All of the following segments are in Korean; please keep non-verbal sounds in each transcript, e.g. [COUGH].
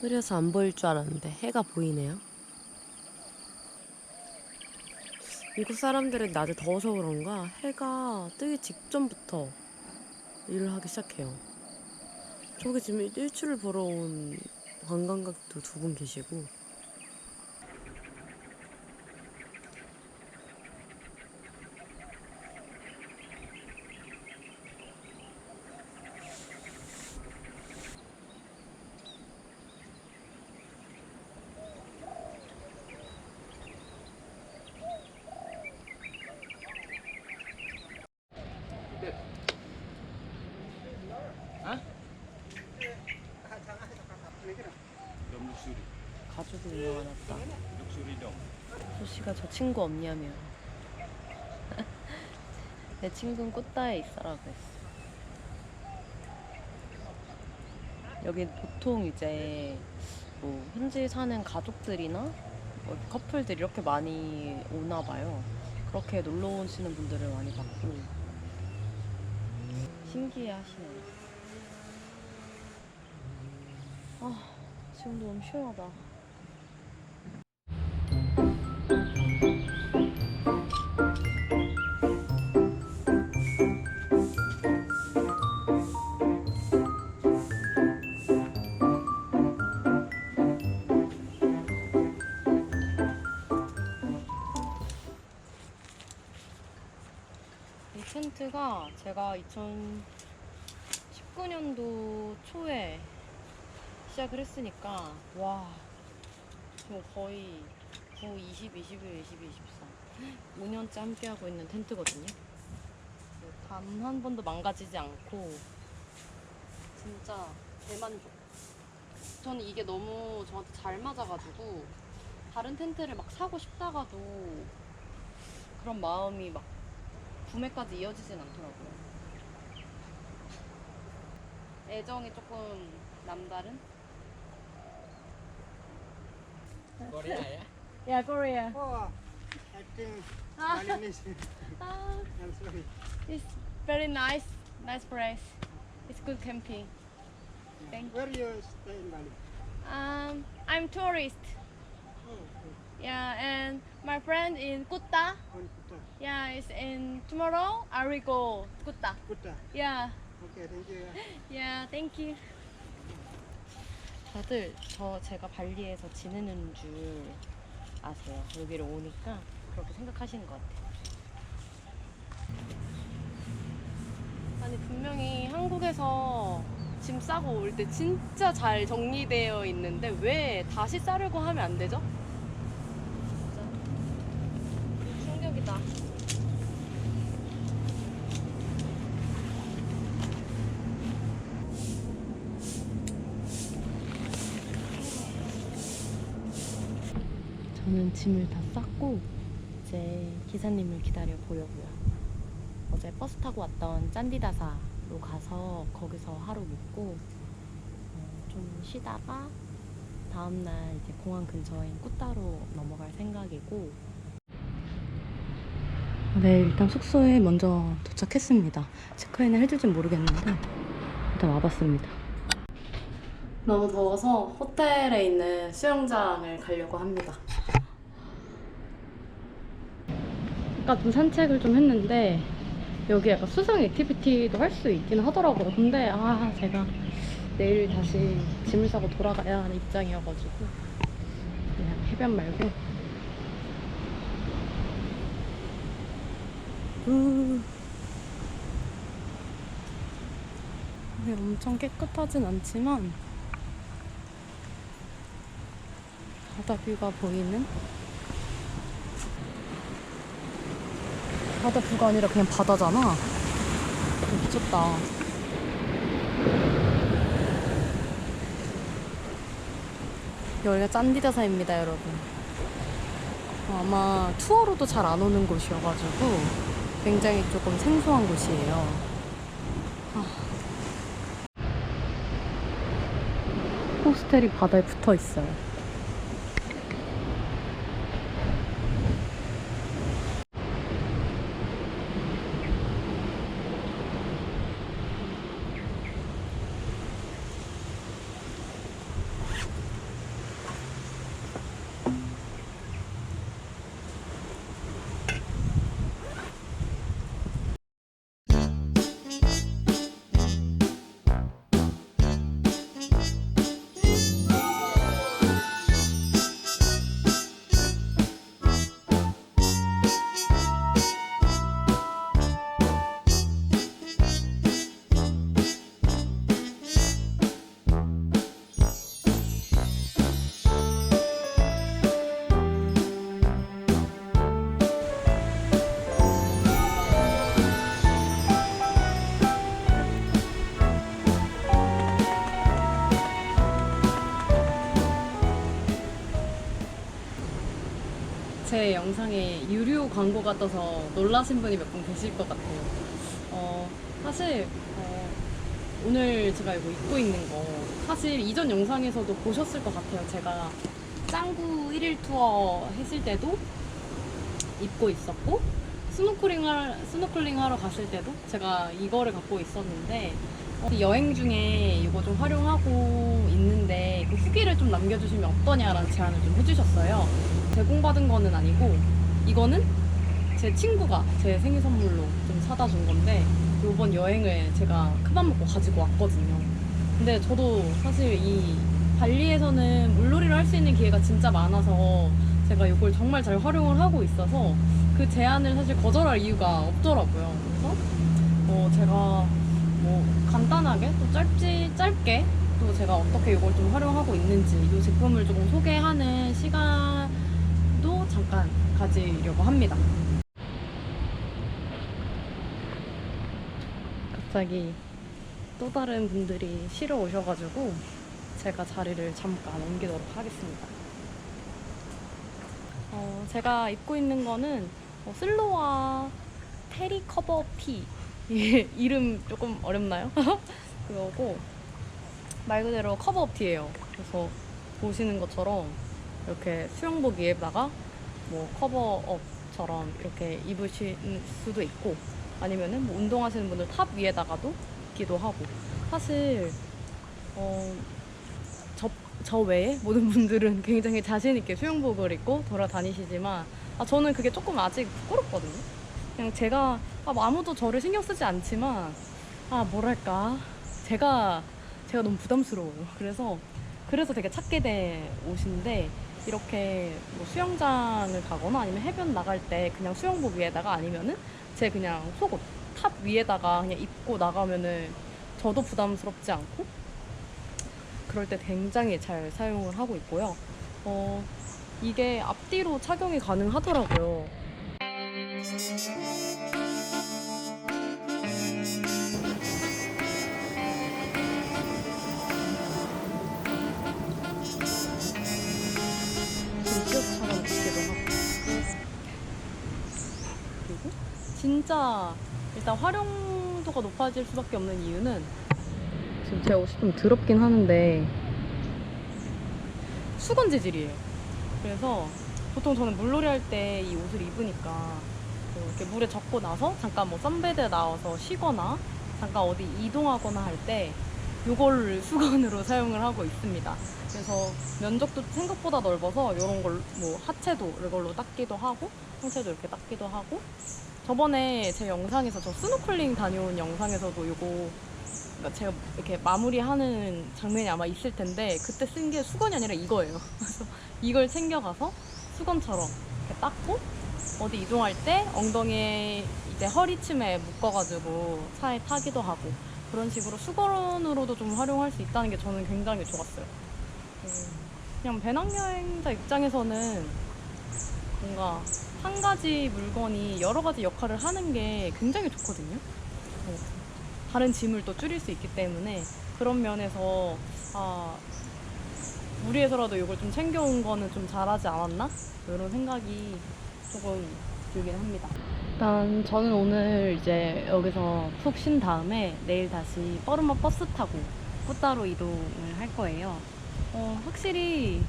흐려서 안 보일 줄 알았는데 해가 보이네요. 미국 사람들은 낮에 더워서 그런가 해가 뜨기 직전부터 일을 하기 시작해요. 저기 지금 일출을 보러 온 관광객도 두 분 계시고 염육수리, 가족이 유명하다. 육수리령. 소씨가 저 친구 없냐며. [LAUGHS] 내 친구는 꽃다에 있어라고 했어. 여기 보통 이제 뭐 현지 사는 가족들이나 뭐 커플들 이렇게 많이 오나 봐요. 그렇게 놀러 오시는 분들을 많이 봤고 신기해 하시네요. 아, 지금도 너무 시원하다. 텐트가 제가 2019년도 초에 시작을 했으니까 와 지금 거의 9, 20, 21, 22, 23 5년째 함께 하고 있는 텐트거든요. 단 한 번도 망가지지 않고 진짜 대만족. 저는 이게 너무 저한테 잘 맞아가지고 다른 텐트를 막 사고 싶다가도 그런 마음이 막 구매까지 이어지진 않더라고요. 애정이 조금 남다른? 거리나야? Yeah, Korea. Oh, I think Ah. [LAUGHS] Balinese. Ah, I'm sorry. it's very nice, nice place. It's good camping. Thank Where you stay in Bali? Um, I'm tourist. Oh, okay. Yeah, and my friend in Kutta. Yeah, it's in tomorrow. I will go Kutta. Kuta. Yeah, Okay, thank you. yeah, thank you. 다들 저 제가 발리에서 지내는 줄 아세요. 여기를 오니까 그렇게 생각하시는 것 같아요. 아니 분명히 한국에서 짐 싸고 올 때 진짜 잘 정리되어 있는데 왜 다시 싸려고 하면 안 되죠? 짐을 다 쌌고 이제 기사님을 기다려 보려고요. 어제 버스 타고 왔던 짠디다사로 가서 거기서 하루 묵고 어, 좀 쉬다가 다음날 이제 공항 근처인 꾸따로 넘어갈 생각이고 네 일단 숙소에 먼저 도착했습니다. 체크인을 해줄진 모르겠는데 일단 와봤습니다. 너무 더워서 호텔에 있는 수영장을 가려고 합니다. 아까 좀 산책을 좀 했는데 여기 약간 수상 액티비티도 할 수 있긴 하더라고요. 근데 아 제가 내일 다시 짐을 싸고 돌아가야 하는 입장이어가지고 그냥 해변 말고 우. 네, 엄청 깨끗하진 않지만 바다 뷰가 보이는 바다 뷰가 아니라 그냥 바다잖아. 미쳤다. 여기가 짠디다사입니다 여러분. 어, 아마 투어로도 잘 안 오는 곳이어가지고 굉장히 조금 생소한 곳이에요. 아. 호스텔이 바다에 붙어 있어요 제 영상에 유료 광고가 떠서 놀라신 분이 몇 분 계실 것 같아요. 어, 사실 어, 오늘 제가 이거 입고 있는 거 사실 이전 영상에서도 보셨을 것 같아요. 제가 짱구 1일 투어 했을 때도 입고 있었고 스노클링 하, 스노클링 하러 갔을 때도 제가 이거를 갖고 있었는데 어, 여행 중에 이거 좀 활용하고 있는데 그 후기를 좀 남겨주시면 어떠냐라는 제안을 좀 해주셨어요. 제공받은 거는 아니고 이거는 제 친구가 제 생일 선물로 좀 사다 준 건데 이번 여행을 제가 큰맘 먹고 가지고 왔거든요. 근데 저도 사실 이 발리에서는 물놀이를 할 수 있는 기회가 진짜 많아서 제가 이걸 정말 잘 활용을 하고 있어서 그 제안을 사실 거절할 이유가 없더라고요. 그래서 어 제가 뭐 간단하게 또 짧지 짧게 또 제가 어떻게 이걸 좀 활용하고 있는지 이 제품을 조금 소개하는 잠깐 가지려고 합니다. 갑자기 또 다른 분들이 쉬러 오셔가지고 제가 자리를 잠깐 옮기도록 하겠습니다. 어, 제가 입고 있는 거는 어, 슬로와 테리 커버 피 [LAUGHS] 이게 이름 조금 어렵나요? [LAUGHS] 그거고 말 그대로 커버업 티예요. 그래서 보시는 것처럼 이렇게 수영복 위에다가 뭐 커버업처럼 이렇게 입으실 수도 있고 아니면은 뭐 운동하시는 분들 탑 위에다가도 입기도 하고 사실 어, 저, 저 외에 모든 분들은 [LAUGHS] 굉장히 자신 있게 수영복을 입고 돌아다니시지만 아, 저는 그게 조금 아직 부끄럽거든요. 그냥 제가 아, 뭐 아무도 저를 신경 쓰지 않지만 아 뭐랄까 제가 제가 너무 부담스러워요. 그래서 그래서 되게 찾게 된 옷인데 이렇게 뭐 수영장을 가거나 아니면 해변 나갈 때 그냥 수영복 위에다가 아니면은 제 그냥 속옷 탑 위에다가 그냥 입고 나가면은 저도 부담스럽지 않고 그럴 때 굉장히 잘 사용을 하고 있고요. 어, 이게 앞뒤로 착용이 가능하더라고요. 진짜 일단 활용도가 높아질 수밖에 없는 이유는 지금 제 옷이 좀 더럽긴 하는데 수건 재질이에요. 그래서 보통 저는 물놀이 할 때 이 옷을 입으니까 뭐 이렇게 물에 젖고 나서 잠깐 뭐 썬베드에 나와서 쉬거나 잠깐 어디 이동하거나 할 때 이걸 수건으로 [LAUGHS] 사용을 하고 있습니다. 그래서 면적도 생각보다 넓어서 이런 걸 뭐 하체도 이걸로 닦기도 하고 상체도 이렇게 닦기도 하고 저번에 제 영상에서 저 스노클링 다녀온 영상에서도 이거 그러니까 제가 이렇게 마무리하는 장면이 아마 있을 텐데 그때 쓴 게 수건이 아니라 이거예요. [LAUGHS] 그래서 이걸 챙겨가서 수건처럼 이렇게 닦고 어디 이동할 때 엉덩이에 이제 허리춤에 묶어가지고 차에 타기도 하고 그런 식으로 수건으로도 좀 활용할 수 있다는 게 저는 굉장히 좋았어요. 음, 그냥 배낭여행자 입장에서는 뭔가 한 가지 물건이 여러 가지 역할을 하는 게 굉장히 좋거든요. 어, 다른 짐을 또 줄일 수 있기 때문에 그런 면에서 아 무리해서라도 이걸 좀 챙겨온 거는 좀 잘하지 않았나 이런 생각이 조금 들긴 합니다. 일단 저는 오늘 이제 여기서 푹 쉰 다음에 내일 다시 뻐르마 버스 타고 꽃다로 이동을 할 거예요. 어, 확실히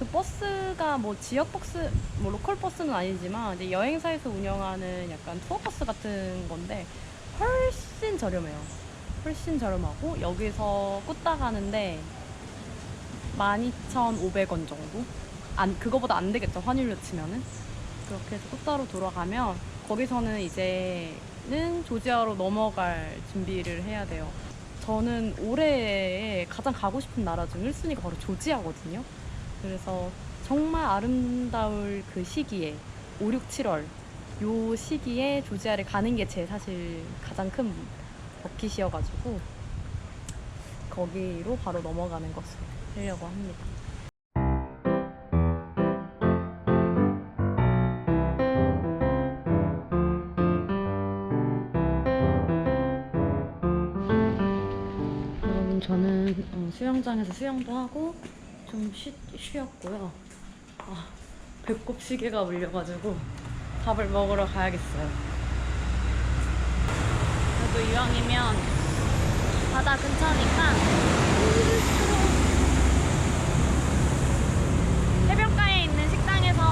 그 버스가 뭐 지역 버스, 뭐 로컬 버스는 아니지만 이제 여행사에서 운영하는 약간 투어 버스 같은 건데 훨씬 저렴해요. 훨씬 저렴하고 여기서 꽃다 가는데 12,500원 정도? 안 그거보다 안 되겠죠 환율로 치면은 그렇게 해서 꽃다로 돌아가면 거기서는 이제는 조지아로 넘어갈 준비를 해야 돼요. 저는 올해 가장 가고 싶은 나라 중 1순위가 바로 조지아거든요. 그래서 정말 아름다울 그 시기에 5, 6, 7월 요 시기에 조지아를 가는 게 제 사실 가장 큰 버킷이어가지고 거기로 바로 넘어가는 것을 하려고 합니다. 여러분 저는 어, 수영장에서 수영도 하고 좀 쉬, 쉬었고요. 아, 배꼽 시계가 울려가지고 밥을 먹으러 가야겠어요. 그래도 이왕이면 바다 근처니까 해변가에 있는 식당에서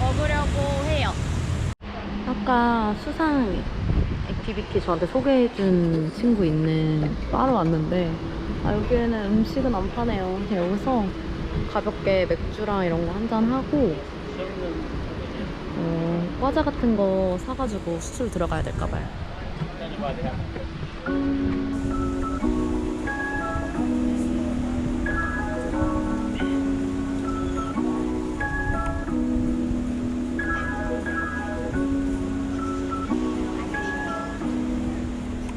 먹으려고 해요. 아까 수상 액티비티 저한테 소개해준 친구 있는 바로 왔는데 아, 여기에는 음식은 안 파네요. 여기서 가볍게 맥주랑 이런 거 한 잔 하고 어, 과자 같은 거 사가지고 수술 들어가야 될까 봐요.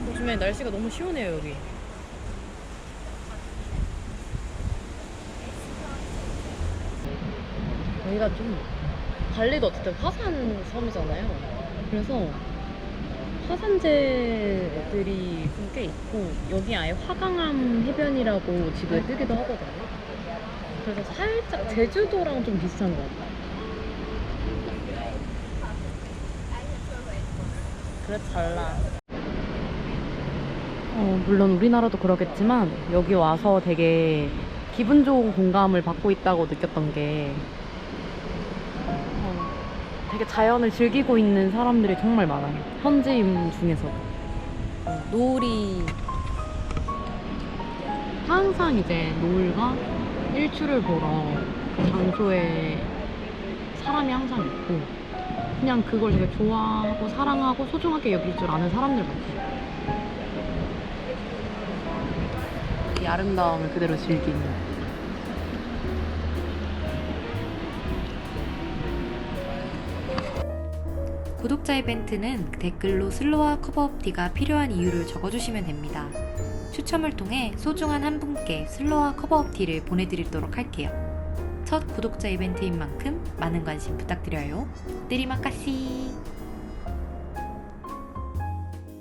요즘에 날씨가 너무 시원해요 여기. 여기가 좀 발리도 어쨌든 화산 섬이잖아요. 그래서 화산재들이 좀꽤 있고 여기 아예 화강암 해변이라고 지도에 뜨기도 하거든요. 그래서 살짝 제주도랑 좀 비슷한 것 같아요. 그래 달라. 어, 물론 우리나라도 그러겠지만 여기 와서 되게 기분 좋은 공감을 받고 있다고 느꼈던 게 어, 되게 자연을 즐기고 있는 사람들이 정말 많아요. 현지인 중에서. 어, 노을이 항상 이제 노을과 일출을 보러 그 장소에 사람이 항상 있고 그냥 그걸 되게 좋아하고 사랑하고 소중하게 여길 줄 아는 사람들 많아요. 이 아름다움을 그대로 즐기는. 구독자 이벤트는 댓글로 슬로와 커버업티가 필요한 이유를 적어주시면 됩니다. 추첨을 통해 소중한 한 분께 슬로와 커버업티를 보내드리도록 할게요. 첫 구독자 이벤트인 만큼 많은 관심 부탁드려요. 때리마카시!